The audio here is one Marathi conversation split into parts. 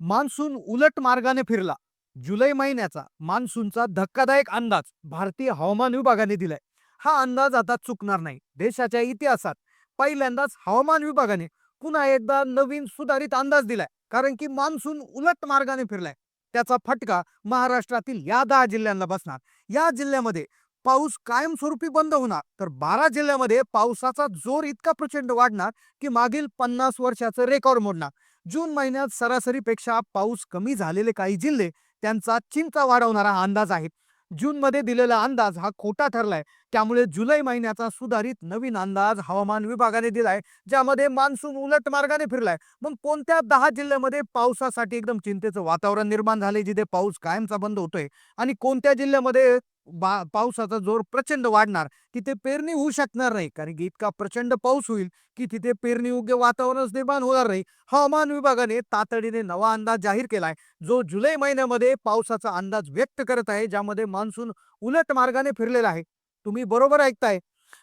मान्सून उलट मार्गाने फिरला. जुलै महिन्याचा मान्सूनचा धक्कादायक अंदाज भारतीय हवामान विभागाने दिलाय. हा अंदाज आता चुकणार नाही. देशाच्या इतिहासात पहिल्यांदाच हवामान विभागाने पुन्हा एकदा नवीन सुधारित अंदाज दिलाय. कारण की मान्सून उलट मार्गाने फिरलाय. त्याचा फटका महाराष्ट्रातील या दहा जिल्ह्यांना बसणार. या जिल्ह्यामध्ये पाऊस कायमस्वरूपी बंद होणार. तर बारा जिल्ह्यामध्ये पावसाचा जोर इतका प्रचंड वाढणार की मागील पन्नास वर्षाचं रेकॉर्ड मोडणार. जून महिन्यात सरासरीपेक्षा पाऊस कमी झालेले काही जिल्हे त्यांचा चिंता वाढवणारा अंदाज आहे. जूनमध्ये दिलेला अंदाज हा खोटा ठरलाय. त्यामुळे जुलै महिन्याचा सुधारित नवीन अंदाज हवामान विभागाने दिलाय ज्यामध्ये मान्सून उलट मार्गाने फिरलाय. मग कोणत्या दहा जिल्ह्यामध्ये पावसासाठी एकदम चिंतेचं वातावरण निर्माण झाले जिथे पाऊस कायमचा बंद होतोय? आणि कोणत्या जिल्ह्यामध्ये बा पावसाचा जोर प्रचंड वाढणार तिथे पेरणी होऊ शकणार नाही. कारण की इतका प्रचंड पाऊस होईल की तिथे पेरणी योग्य वातावरणच निर्माण होणार नाही. हवामान विभागाने तातडीने नवा अंदाज जाहीर केलाय जो जुलै महिन्यामध्ये पावसाचा अंदाज व्यक्त करत आहे ज्यामध्ये मान्सून उलट मार्गाने फिरलेला आहे. तुम्ही बरोबर ऐकताय.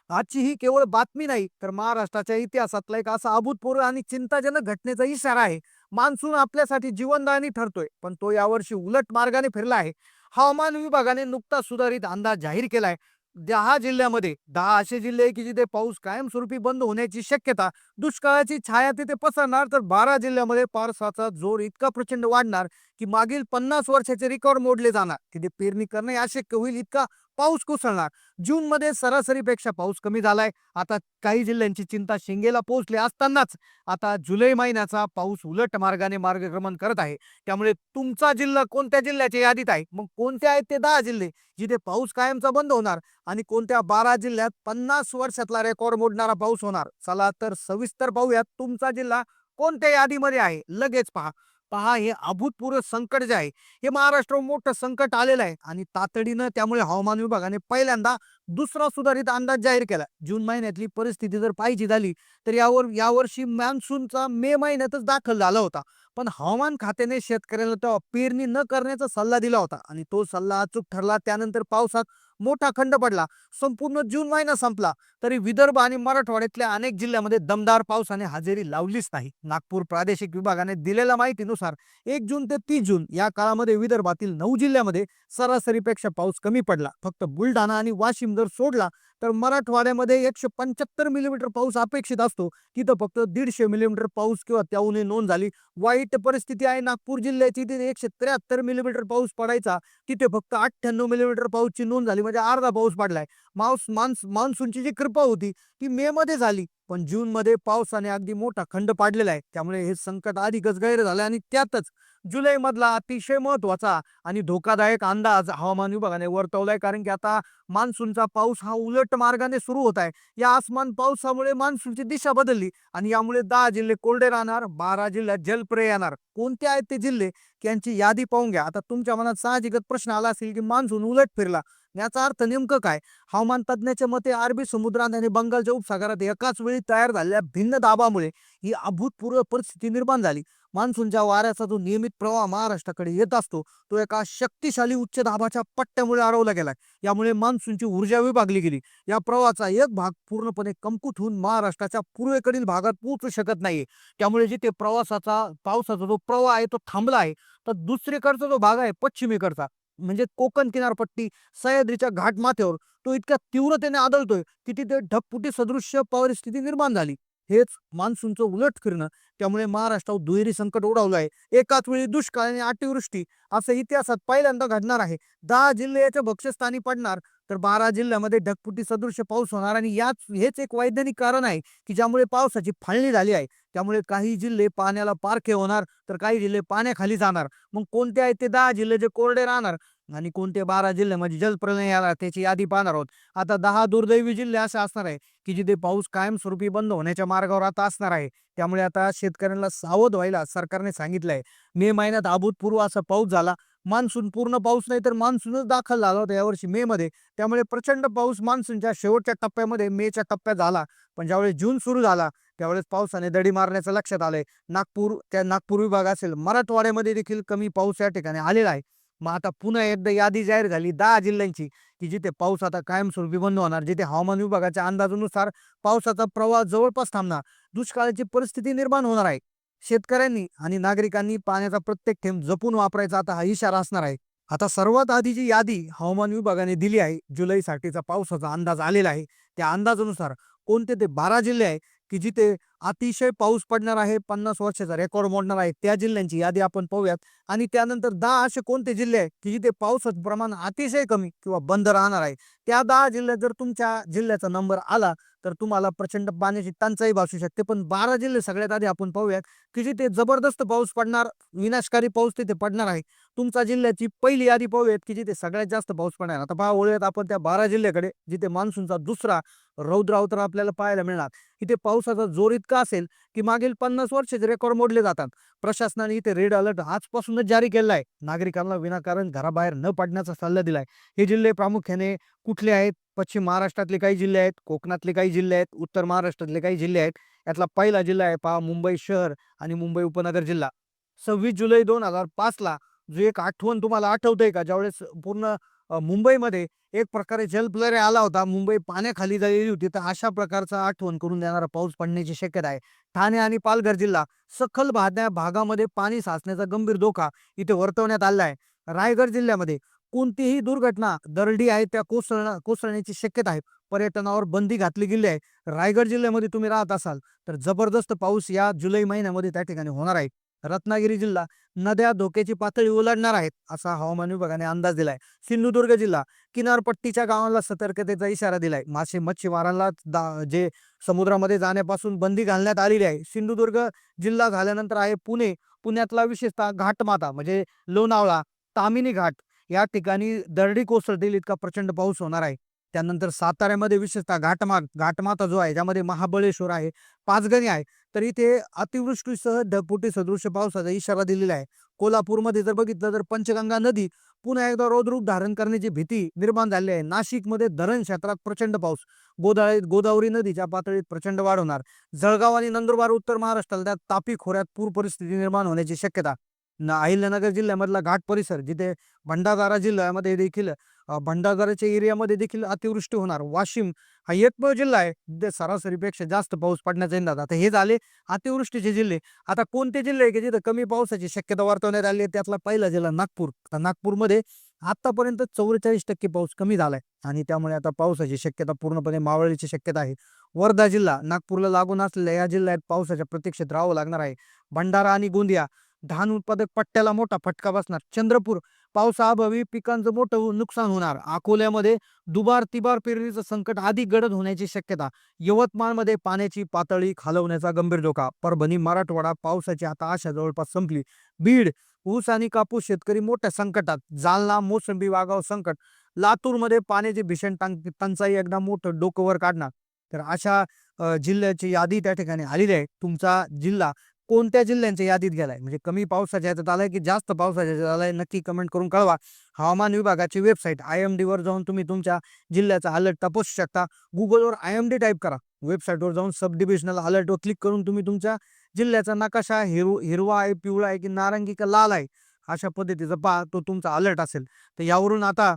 आजची ही केवळ बातमी नाही तर महाराष्ट्राच्या इतिहासातला एक असा अभूतपूर्व आणि चिंताजनक घटनेचा इशारा आहे. मान्सून आपल्यासाठी जीवनदायी ठरतोय पण तो यावर्षी उलट मार्गाने फिरला आहे. हवामान विभागाने नुकताच सुधारित अंदाज जाहीर केलाय दहा जिल्ह्यामध्ये दहा असे जिल्हे की जिथे पाऊस कायमस्वरूपी बंद होण्याची शक्यता दुष्काळाची छाया तिथे पसरणार तर बारा जिल्ह्यामध्ये पावसाचा जोर इतका प्रचंड वाढणार की मागील पन्नास वर्षाचे रेकॉर्ड मोडले जाणार. तिथे पेरणी करणे अशक्य होईल इतका पाऊस कोसळणार. जून मध्ये सरासरीपेक्षा पाऊस कमी झालाय. आता काही जिल्ह्यांची चिंता शिंगेला पोहोचली असतानाच आता जुलै महिन्याचा पाऊस उलट मार्गाने मार्गक्रमण करत आहे. त्यामुळे तुमचा जिल्हा कोणत्या जिल्ह्याच्या यादीत आहे? मग कोणते आहेत ते दहा जिल्हे जिथे पाऊस कायमचा बंद होणार आणि कोणत्या बारा जिल्ह्यात पन्नास वर्षातला रेकॉर्ड मोडणारा पाऊस होणार? चला तर सविस्तर पाहूयात तुमचा जिल्हा कोणत्या यादीमध्ये आहे? लगेच पहा. पहा हे अभूतपूर्व संकट जे आहे हे महाराष्ट्रावर मोठं संकट आलेलं आहे. आणि तातडीनं त्यामुळे हवामान विभागाने पहिल्यांदा दुसरा सुधारित अंदाज जाहीर केला. जून महिन्यातली परिस्थिती जर पाहिजे झाली तर यावर यावर्षी मान्सूनचा मे महिन्यातच दाखल झाला होता. पण हवामान खात्याने शेतकऱ्याला तेव्हा पेरणी न करण्याचा सल्ला दिला होता आणि तो सल्ला अचूक ठरला. त्यानंतर पावसात मोठा खंड पडला. संपूर्ण जून महिना संपला. तरी विदर्भ आणि मराठवाड्यातल्या अनेक जिल्ह्यामध्ये दमदार पावसाने हजेरी लावलीच नाही. नागपूर प्रादेशिक विभागाने दिलेल्या माहितीनुसार एक जून ते तीस जून या काळामध्ये विदर्भातील नऊ जिल्ह्यामध्ये सरासरीपेक्षा पाऊस कमी पडला. फक्त बुलढाणा आणि वाशिम जर सोडला तर मराठवाड्यामध्ये एकशे पंच्याहत्तर मिलीमीटर पाऊस अपेक्षित असतो. तिथं फक्त दीडशे मिलीमीटर पाऊस किंवा त्याहूनही नोंद झाली. वाईट परिस्थिती आहे. नागपूर जिल्ह्याची तिथे एकशे त्र्याहत्तर मिलीमीटर पाऊस पडायचा. तिथे फक्त अठ्ठ्याण्णव मिलीमीटर पाऊसची नोंद झाली. म्हणजे अर्धा पाऊस पडलाय. माऊस मान्स मान्सूनची जी कृपा होती ती मे मध्ये झाली. पण जून मध्ये पावसाने अगदी मोठा खंड पाडलेला आहे. त्यामुळे हे संकट अधिकच गैर झालं आणि त्यातच जुलै मधला अतिशय महत्त्वाचा आणि धोकादायक अंदाज हवामान विभागाने वर्तवलाय. कारण की आता मान्सूनचा पाऊस हा उलट मार्गाने सुरू होत आहे. या आसमान पावसामुळे मान्सूनची दिशा बदलली आणि यामुळे दहा जिल्हे कोरडे राहणार बारा जिल्ह्यात जलप्रय येणार. कोणते आहेत ते जिल्हे? की यांची यादी पाहून घ्या. आता तुमच्या मनात साहजिकच प्रश्न आला असेल की मान्सून उलट फिरला. याचा अर्थ नेमकं काय? हवामान तज्ज्ञाच्या मते अरबी समुद्रात आणि बंगालच्या उपसागरात एकाच वेळी तयार झालेल्या भिन्न दाबामुळे ही अभूतपूर्व परिस्थिती निर्माण झाली. मान्सूनच्या वाऱ्याचा जो नियमित प्रवाह महाराष्ट्राकडे येत असतो तो एका शक्तिशाली उच्च दाबाच्या पट्ट्यामुळे अडवला गेलाय. यामुळे मान्सूनची ऊर्जा विभागली गेली. या प्रवाहाचा एक भाग पूर्णपणे कमकुत होऊन महाराष्ट्राच्या पूर्वेकडील भागात पोहोचू शकत नाही त्यामुळे जिथे प्रवासाचा पावसाचा जो प्रवाह आहे तो थांबला आहे तर दुसरीकडचा जो भाग आहे पश्चिमेकडचा म्हणजे कोकण किनारपट्टी सह्याद्रीच्या घाटमाथ्यावर तो इतक्या तीव्रतेने आदळतोय की तिथे ढपपुटी सदृश्य परिस्थिती निर्माण झाली. हेच मान्सूनचं उलट फिरणं. त्यामुळे महाराष्ट्रावर दुहेरी संकट ओढवलं आहे. एकाच वेळी दुष्काळ आणि अतिवृष्टी असं इतिहासात पहिल्यांदा घडणार आहे. दहा जिल्हे याच्या भक्ष्यस्थानी पडणार. तर बारा जिल्ह्यामध्ये ढगपुटी सदृश पाऊस होणार आणि याच हेच एक वैज्ञानिक कारण आहे की ज्यामुळे पावसाची फाळणी झाली आहे. त्यामुळे काही जिल्हे पाण्याला पारखे होणार तर काही जिल्हे पाण्याखाली जाणार. मग कोणते आहेत ते दहा जिल्हे जे कोरडे राहणार? आणि कोणते बारा जिल्हे म्हणजे जलप्रलय येणार त्याची यादी पाहणार आहोत. आता दहा दुर्दैवी जिल्हे असे असणार आहे की जिथे पाऊस कायमस्वरूपी बंद होण्याच्या मार्गावर आता असणार आहे. त्यामुळे आता शेतकऱ्यांना सावध व्हायला सरकारने सांगितलंय. मे महिन्यात अभूतपूर्व असा पाऊस झाला. मान्सून पूर्ण पाऊस नाही तर मान्सूनच दाखल झाला होता यावर्षी मे मध्ये. त्यामुळे प्रचंड पाऊस मान्सूनच्या शेवटच्या टप्प्यामध्ये मेच्या टप्प्यात झाला. पण ज्यावेळेस जून सुरू झाला त्यावेळेस पावसाने दडी मारण्याचं लक्षात आलंय. नागपूर त्या नागपूर विभाग असेल मराठवाड्यामध्ये देखील कमी पाऊस या ठिकाणी आलेला आहे. मग आता पुन्हा एकदा यादी जाहीर झाली दहा जिल्ह्यांची की जिथे पाऊस आता कायमस्वरूपी बंद होणार जिथे हवामान विभागाच्या अंदाजानुसार पावसाचा प्रवाह जवळपास थांबणार दुष्काळाची परिस्थिती निर्माण होणार आहे. शेतकऱ्यांनी आणि नागरिकांनी पाण्याचा प्रत्येक थेंब जपून वापरायचा आता हा इशारा असणार आहे. आता सर्वात आधीची यादी हवामान विभागाने दिली आहे जुलैसाठीचा पावसाचा अंदाज आलेला आहे. त्या अंदाजानुसार कोणते ते बारा जिल्हे आहे की जिथे अतिशय पाऊस पडणार आहे पन्नास वर्षाचा रेकॉर्ड मोडणार आहे. त्या जिल्ह्यांची यादी आपण पाहूयात. आणि त्यानंतर दहा असे कोणते जिल्हे आहेत की जिथे पावसाचं प्रमाण अतिशय कमी किंवा बंद राहणार आहे? त्या दहा जिल्ह्यात जर तुमच्या जिल्ह्याचा नंबर आला तर तुम्हाला प्रचंड पाण्याची टंचाई भासू शकते. पण बारा जिल्हे सगळ्यात आधी आपण पाहूयात की जिथे जबरदस्त पाऊस पडणार विनाशकारी पाऊस तिथे पडणार आहे. तुमचा जिल्ह्याची पहिली यादी पाहूयात की जिथे सगळ्यात जास्त पाऊस पडणार आता पहा वळूयात आपण त्या बारा जिल्ह्याकडे जिथे मान्सूनचा दुसरा रौद्र अवतार आपल्याला पाहायला मिळणार. इथे पावसाचा जोर इतका असेल की मागील पन्नास वर्षाचे रेकॉर्ड मोडले जातात. प्रशासनाने इथे रेड अलर्ट आजपासूनच जारी केला आहे. नागरिकांना विनाकारण घराबाहेर न पडण्याचा सल्ला दिलाय. हे जिल्हे प्रामुख्याने कुठले आहेत? पश्चिम महाराष्ट्रातले काही जिल्हे आहेत कोकणातले काही जिल्हे आहेत उत्तर महाराष्ट्रातले काही जिल्हे आहेत. यातला पहिला जिल्हा आहे पहा मुंबई शहर आणि मुंबई उपनगर जिल्हा. सव्वीस जुलै दोन हजार पाचला जो एक आठवण तुम्हाला आठवतंय का? ज्यावेळेस पूर्ण मुंबईमध्ये एक प्रकारे जलप्लरे आला होता. मुंबई पाण्याखाली झालेली होती. तर अशा प्रकारचा आठवण करून देणारा पाऊस पडण्याची शक्यता आहे. ठाणे आणि पालघर जिल्हा सखल भाद्या भागामध्ये पाणी साचण्याचा गंभीर धोका इथे वर्तवण्यात आला आहे. रायगड जिल्ह्यामध्ये कोणतीही दुर्घटना दरडी आहे त्या कोसळ कोसळण्याची शक्यता आहे. पर्यटनावर बंदी घातली गेली आहे. रायगड जिल्ह्यामध्ये तुम्ही राहत असाल तर जबरदस्त पाऊस या जुलै महिन्यामध्ये त्या ठिकाणी होणार आहे. रत्नागिरी जिल्हा नद्या धोक्याची पातळी ओलांडणार आहेत असा हवामान विभागाने अंदाज दिलाय. सिंधुदुर्ग जिल्हा किनारपट्टीच्या गावांना सतर्कतेचा इशारा दिलाय. मासे मच्छीमारांना दा- जे समुद्रामध्ये जाण्यापासून बंदी घालण्यात आलेली आहे. सिंधुदुर्ग जिल्हा झाल्यानंतर आहे पुणे. पुण्यातला विशेषतः घाटमाता म्हणजे लोणावळा तामिनी घाट या ठिकाणी दरडी कोसळतील इतका प्रचंड पाऊस होणार आहे. त्यानंतर साताऱ्यामध्ये विशेषतः घाटमाग घाटमाता जो आहे ज्यामध्ये महाबळेश्वर आहे पाचगणी आहे तर इथे अतिवृष्टीसह ढगफुटी सदृश्य पावसाचा इशारा दिलेला आहे. कोल्हापूरमध्ये जर बघितलं तर पंचगंगा नदी पुन्हा एकदा रौद्रूप धारण करण्याची भीती निर्माण झाली आहे. नाशिकमध्ये धरण क्षेत्रात प्रचंड पाऊस. गोदाळीत गोदावरी नदीच्या पातळीत प्रचंड वाढ होणार. जळगाव आणि नंदुरबार उत्तर महाराष्ट्राला त्या तापी खोऱ्यात पूर परिस्थिती निर्माण होण्याची शक्यता अहिल्यानगर जिल्ह्यामधला घाट परिसर जिथे भंडारदारा जिल्ह्यामध्ये देखील भंडारदाराच्या एरियामध्ये देखील अतिवृष्टी होणार. वाशिम हा एकमेव जिल्हा आहे. जिथे सरासरीपेक्षा जास्त पाऊस पडण्याचा अंदाज आता हे झाले अतिवृष्टीचे जिल्हे. आता कोणते जिल्हे आहे की जिथे कमी पावसाची शक्यता वर्तवण्यात आली आहे? त्यातला पहिला जिल्हा नागपूर. आता नागपूरमध्ये आतापर्यंत चौवेचाळीस टक्के पाऊस कमी झालाय. आणि त्यामुळे आता पावसाची शक्यता पूर्णपणे मावळीची शक्यता आहे. वर्धा जिल्हा नागपूरला लागून असलेल्या या जिल्ह्यात पावसाच्या प्रतीक्षेत राहावं लागणार आहे. भंडारा आणि गोंदिया धान उत्पादक पट्ट्याला मोठा फटका बसणार. चंद्रपूर पावसाअभावी पिकांचं मोठं हो- नुकसान होणार. अकोल्यामध्ये दुबार तिबार पेरणीचं संकट अधिक गडद होण्याची शक्यता. यवतमाळमध्ये पाण्याची पातळी खालवण्याचा गंभीर धोका. परभणी मराठवाडा पावसाची आता आशा जवळपास संपली. बीड ऊस आणि कापूस शेतकरी मोठ्या संकटात. जालना मोसंबी वागाव संकट. लातूरमध्ये पाण्याची भीषण टंचाई एकदा मोठं डोकं वर काढणार. तर अशा जिल्ह्याची यादी त्या ठिकाणी आलेली आहे. तुमचा जिल्हा कोणत्या जिल्ह्यांच्या यादीत गेलाय? म्हणजे कमी पावसाच्या ह्याच्यात आलाय की जास्त पावसाच्या ह्याच्यात आलाय? नक्की कमेंट करून कळवा. हवामान विभागाची वेबसाईट आय एम वर जाऊन तुम्ही तुमच्या जिल्ह्याचा अलर्ट तपासू शकता. गुगलवर आय एम डी टाईप करा वेबसाईटवर जाऊन सब डिव्हिजनल अलर्टवर क्लिक करून तुम्ही तुमच्या जिल्ह्याचा नकाशा हिरव हिरवा आहे पिवळा आहे की नारंगी का लाल आहे अशा पद्धतीचा पहा तो तुमचा अलर्ट असेल. तर यावरून आता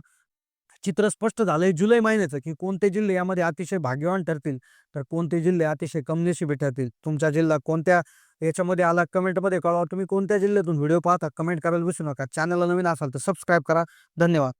चित्र स्पष्ट झालंय जुलै महिन्याचं की कोणते जिल्हे यामध्ये अतिशय भाग्यवान ठरतील? तर कोणते जिल्हे अतिशय कमनशिबी ठरतील? तुमचा जिल्हा कोणत्या याच्यामध्ये आला कमेंटमध्ये कळवा. तुम्ही कोणत्या जिल्ह्यातून व्हिडिओ पाहता कमेंट करायला विसरू नका. चॅनलला नवीन असाल तर सबस्क्राईब करा. धन्यवाद.